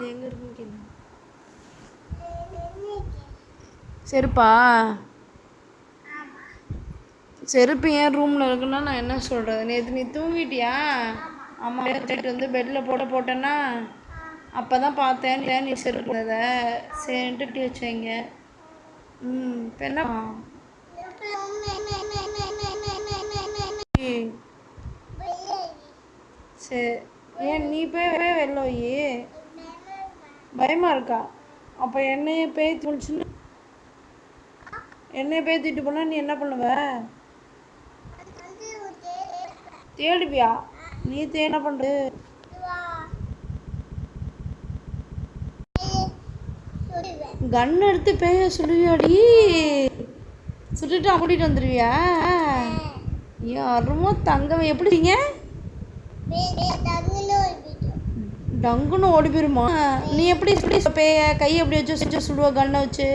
அது எங்கே இருக்குன்னு கேளு. செருப்பா? செருப்பு ஏன் ரூமில் இருக்குன்னா நான் என்ன சொல்கிறது நேற்று நீ தூங்கிட்டியா? அம்மா எடுத்துகிட்டு வந்து பெட்டில் போட போட்டேன்னா அப்போ தான் பார்த்தேன் நீ செருப்பு அதை சரின்ட்டு டீ வச்சேங்க. ம் இப்போ என்ன? சரி ஏன் நீ போய் வெளில போய் பயமாக இருக்கா? அப்போ என்னையே பேய் துணிச்சுன்னு என்னைய பேய் திட்டு போனால் நீ என்ன பண்ணுவ? தேடுவியா? நீ தே என்ன பண்ணுறது கன் எடுத்து பேய சொல்லுவியாடி? சுட்டுட்டு அப்படிட்டு வந்துடுவியா யாருமோ தங்கம் எப்படிங்க டங்குன்னு ஓடி போயிருமா? நீ எப்படி எப்படி பேய கையை எப்படி வச்சு வச்சு சுடுவ கண்ணை வச்சு?